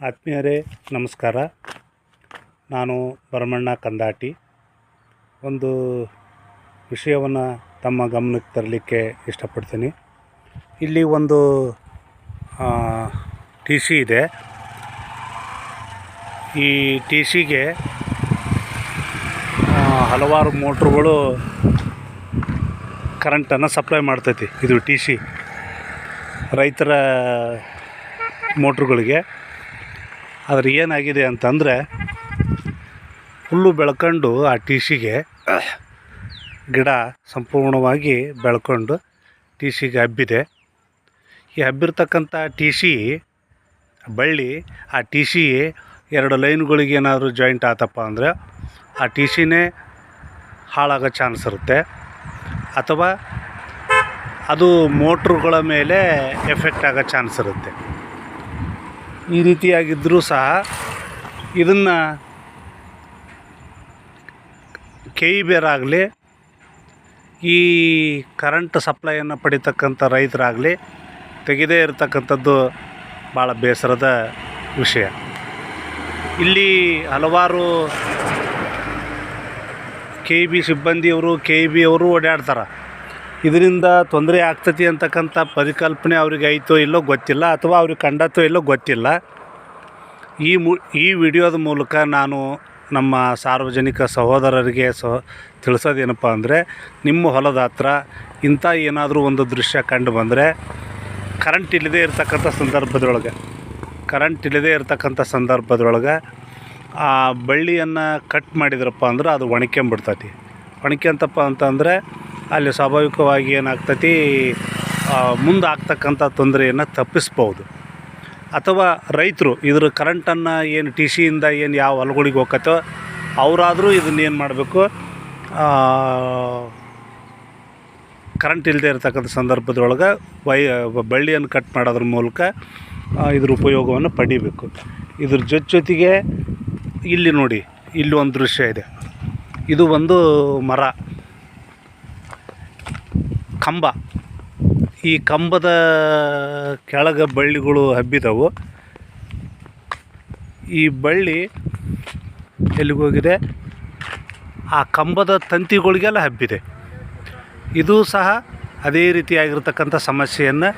ಆತ್ಮೀಯರೇ, ನಮಸ್ಕಾರ. ನಾನು ಭರಮಣ್ಣ ಕಂದಾಟಿ. ಒಂದು ವಿಷಯವನ್ನು ತಮ್ಮ ಗಮನಕ್ಕೆ ತರಲಿಕ್ಕೆ ಇಷ್ಟಪಡ್ತೀನಿ. ಇಲ್ಲಿ ಒಂದು ಟಿ ಸಿ ಇದೆ. ಈ ಟಿ ಸಿಗೆ ಹಲವಾರು ಮೋಟ್ರುಗಳು ಕರೆಂಟನ್ನು ಸಪ್ಲೈ ಮಾಡ್ತೈತಿ. ಇದು ಟಿ ಸಿ. ರೈತರ ಮೋಟ್ರುಗಳಿಗೆ. ಆದರೆ ಏನಾಗಿದೆ ಅಂತಂದರೆ ಹುಲ್ಲು ಬೆಳ್ಕೊಂಡು ಆ ಟಿ ಸಿಗೆ ಗಿಡ ಸಂಪೂರ್ಣವಾಗಿ ಬೆಳ್ಕೊಂಡು ಟಿ ಸಿಗೆ ಹಬ್ಬಿದೆ. ಈ ಹಬ್ಬಿರ್ತಕ್ಕಂಥ ಟಿ ಸಿ ಬಳ್ಳಿ, ಆ ಟಿ ಸಿ ಎರಡು ಲೈನ್ಗಳಿಗೆ ಏನಾದರೂ ಜಾಯಿಂಟ್ ಆತಪ್ಪ ಅಂದರೆ ಆ ಟಿ ಸಿನೇ ಹಾಳಾಗೋ ಚಾನ್ಸ್ ಇರುತ್ತೆ. ಅಥವಾ ಅದು ಮೋಟ್ರುಗಳ ಮೇಲೆ ಎಫೆಕ್ಟ್ ಆಗೋ ಚಾನ್ಸ್ ಇರುತ್ತೆ. ಈ ರೀತಿಯಾಗಿದ್ದರೂ ಸಹ ಇದನ್ನು ಕೆ ಇ ಬೇರಾಗಲಿ ಈ ಕರೆಂಟ್ ಸಪ್ಲೈಯನ್ನು ಪಡಿತಕ್ಕಂಥ ರೈತರಾಗಲಿ ತೆಗೆದೇ ಇರತಕ್ಕಂಥದ್ದು ಭಾಳ ಬೇಸರದ ವಿಷಯ. ಇಲ್ಲಿ ಹಲವಾರು ಕೆ ಇ ಬಿ ಸಿಬ್ಬಂದಿಯವರು ಕೆ ಇ ಬಿ ಅವರು ಓಡಾಡ್ತಾರೆ. ಇದರಿಂದ ತೊಂದರೆ ಆಗ್ತತಿ ಅಂತಕ್ಕಂಥ ಪರಿಕಲ್ಪನೆ ಅವ್ರಿಗೆ ಐತೋ ಇಲ್ಲೋ ಗೊತ್ತಿಲ್ಲ ಅಥವಾ ಅವ್ರಿಗೆ ಕಂಡತ್ತೋ ಇಲ್ಲೋ ಗೊತ್ತಿಲ್ಲ. ಈ ಮು, ಈ ವಿಡಿಯೋದ ಮೂಲಕ ನಾನು ನಮ್ಮ ಸಾರ್ವಜನಿಕ ಸಹೋದರರಿಗೆ ಸಹ ತಿಳಿಸೋದೇನಪ್ಪ ಅಂದರೆ ನಿಮ್ಮ ಹೊಲದ ಹತ್ರ ಇಂಥ ಏನಾದರೂ ಒಂದು ದೃಶ್ಯ ಕಂಡು ಬಂದರೆ ಕರೆಂಟ್ ಇಲ್ಲದೇ ಇರತಕ್ಕಂಥ ಸಂದರ್ಭದೊಳಗೆ ಕರೆಂಟ್ ಇಲ್ಲದೇ ಇರತಕ್ಕಂಥ ಸಂದರ್ಭದೊಳಗೆ ಆ ಬಳ್ಳಿಯನ್ನು ಕಟ್ ಮಾಡಿದ್ರಪ್ಪ ಅಂದ್ರೆ ಅದು ಒಣಕ್ಕೊಂಬಿಡ್ತೈತಿ ಒಣಕೆಂತಪ್ಪ ಅಂತಂದರೆ ಅಲ್ಲಿ ಸ್ವಾಭಾವಿಕವಾಗಿ ಏನಾಗ್ತೈತಿ ಮುಂದೆ ಆಗ್ತಕ್ಕಂಥ ತೊಂದರೆಯನ್ನು ತಪ್ಪಿಸ್ಬೋದು ಅಥವಾ ರೈತರು ಇದ್ರ ಕರೆಂಟನ್ನು ಏನು ಟಿ ಸಿಯಿಂದ ಏನು ಯಾವ ಹೊಲಗಳಿಗೆ ಹೋಗತ್ತೋ ಅವರಾದರೂ ಇದನ್ನೇನು ಮಾಡಬೇಕು ಕರೆಂಟ್ ಇಲ್ಲದೆ ಇರತಕ್ಕಂಥ ಸಂದರ್ಭದೊಳಗೆ ವೈ, ಬಳ್ಳಿಯನ್ನು ಕಟ್ ಮಾಡೋದ್ರ ಮೂಲಕ ಇದ್ರ ಉಪಯೋಗವನ್ನು ಪಡಿಬೇಕು. ಇದ್ರ ಜೊತೆ ಜೊತೆಗೆ ಇಲ್ಲಿ ನೋಡಿ, ಇಲ್ಲಿ ಒಂದು ದೃಶ್ಯ ಇದೆ. ಇದು ಒಂದು ಮರ. ಕಂಬ. ಈ ಕಂಬದ ಕೆಳಗೆ ಬಳ್ಳಿಗಳು ಹಬ್ಬಿದವು. ಈ ಬಳ್ಳಿ ಎಲ್ಲಿಗೋಗಿದೆ ಆ ಕಂಬದ ತಂತಿಗಳಿಗೆಲ್ಲ ಹಬ್ಬಿದೆ. ಇದು ಸಹ ಅದೇ ರೀತಿಯಾಗಿರ್ತಕ್ಕಂಥ ಸಮಸ್ಯೆಯನ್ನು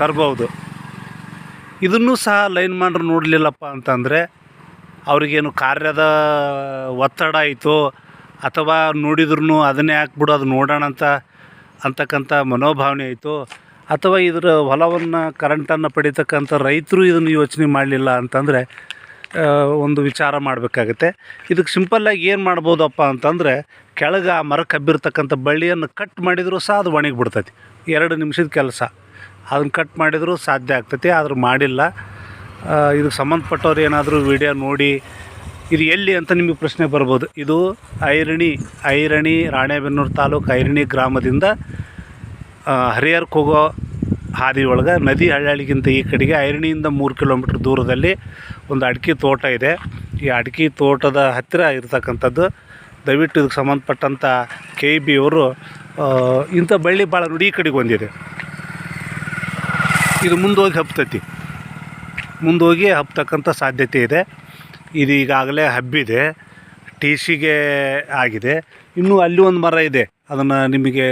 ತರಬಹುದು ಇದನ್ನು ಸಹ ಲೈನ್ ಮಾಡ್ರು ನೋಡಲಿಲ್ಲಪ್ಪ ಅಂತಂದರೆ ಅವರಿಗೇನು ಕಾರ್ಯದ ಒತ್ತಡ ಆಯಿತು ಅಥವಾ ನೋಡಿದ್ರು ಅದನ್ನೇ ಹಾಕ್ಬಿಡು, ಅದು ನೋಡೋಣ ಅಂತ ಅಂತಕ್ಕಂಥ ಮನೋಭಾವನೆ ಆಯಿತು ಅಥವಾ ಇದರ ಹೊಲವನ್ನು ಕರೆಂಟನ್ನು ಪಡಿತಕ್ಕಂಥ ರೈತರು ಇದನ್ನು ಯೋಚನೆ ಮಾಡಲಿಲ್ಲ ಅಂತಂದರೆ ಒಂದು ವಿಚಾರ ಮಾಡಬೇಕಾಗತ್ತೆ. ಇದಕ್ಕೆ ಸಿಂಪಲ್ಲಾಗಿ ಏನು ಮಾಡ್ಬೋದಪ್ಪ ಅಂತಂದರೆ, ಕೆಳಗೆ ಆ ಮರ ಕಬ್ಬಿರ್ತಕ್ಕಂಥ ಬಳ್ಳಿಯನ್ನು ಕಟ್ ಮಾಡಿದರೂ ಸಹ ಅದು ಒಣಗಿ ಬಿಡ್ತೈತಿ. ಎರಡು ನಿಮಿಷದ ಕೆಲಸ. ಅದನ್ನು ಕಟ್ ಮಾಡಿದರೂ ಸಾಧ್ಯ ಆಗ್ತೈತಿ, ಆದರೂ ಮಾಡಿಲ್ಲ. ಇದಕ್ಕೆ ಸಂಬಂಧಪಟ್ಟವ್ರು ಏನಾದರೂ ವಿಡಿಯೋ ನೋಡಿ ಇದು ಎಲ್ಲಿ ಅಂತ ನಿಮಗೆ ಪ್ರಶ್ನೆ ಬರ್ಬೋದು. ಇದು ಐರಣಿ ಐರಣಿ, ರಾಣೆಬೆನ್ನೂರು ತಾಲೂಕು ಐರಣಿ ಗ್ರಾಮದಿಂದ ಹರಿಹರಕ್ಕೆ ಹೋಗೋ ಹಾದಿ ಒಳಗೆ ನದಿ ಹಳ್ಳಿಗಿಂತ ಈ ಕಡೆಗೆ ಐರಣಿಯಿಂದ ಮೂರು ಕಿಲೋಮೀಟ್ರ್ ದೂರದಲ್ಲಿ ಒಂದು ಅಡಿಕೆ ತೋಟ ಇದೆ. ಈ ಅಡಿಕೆ ತೋಟದ ಹತ್ತಿರ ಇರತಕ್ಕಂಥದ್ದು. ದಯವಿಟ್ಟು ಇದಕ್ಕೆ ಸಂಬಂಧಪಟ್ಟಂಥ ಕೆ ಬಿ ಅವರು ಇಂಥ ಬಳ್ಳಿ ಭಾಳ ನುಡಿ ಈ ಕಡೆಗೆ ಬಂದಿದೆ. ಇದು ಮುಂದೋಗಿ ಹಬ್ತೈತಿ. ಮುಂದೋಗಿ ಹಬ್ತಕ್ಕಂಥ ಸಾಧ್ಯತೆ ಇದೆ. ಇದು ಈಗಾಗಲೇ ಹಬ್ಬಿದೆ. ಟಿ ಸಿಗೆ ಆಗಿದೆ. ಇನ್ನೂ ಅಲ್ಲಿ ಒಂದು ಮರ ಇದೆ. ಅದನ್ನು ನಿಮಗೆ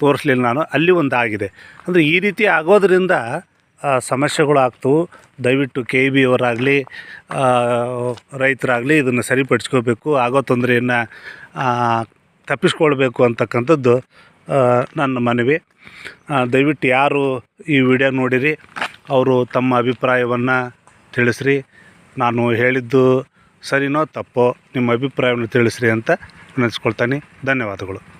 ತೋರಿಸ್ಲಿಲ್ಲ ನಾನು. ಅಲ್ಲಿ ಒಂದು ಆಗಿದೆ. ಅಂದರೆ ಈ ರೀತಿ ಆಗೋದ್ರಿಂದ ಸಮಸ್ಯೆಗಳು ಆಗ್ತವೆ ದಯವಿಟ್ಟು ಕೆ ಬಿ ಅವರಾಗಲಿ ರೈತರಾಗಲಿ ಇದನ್ನು ಸರಿಪಡಿಸ್ಕೋಬೇಕು. ಆಗೋ ತೊಂದರೆಯನ್ನು ತಪ್ಪಿಸ್ಕೊಳ್ಬೇಕು ಅಂತಕ್ಕಂಥದ್ದು ನನ್ನ ಮನವಿ. ದಯವಿಟ್ಟು ಯಾರು ಈ ವಿಡಿಯೋ ನೋಡಿರಿ, ಅವರು ತಮ್ಮ ಅಭಿಪ್ರಾಯವನ್ನು ತಿಳಿಸ್ರಿ. ನಾನು ಹೇಳಿದ್ದು ಸರಿನೋ ತಪ್ಪೋ ನಿಮ್ಮ ಅಭಿಪ್ರಾಯವನ್ನು ತಿಳಿಸ್ರಿ ಅಂತ ನೆನೆಸ್ಕೊಳ್ತಾನೆ. ಧನ್ಯವಾದಗಳು.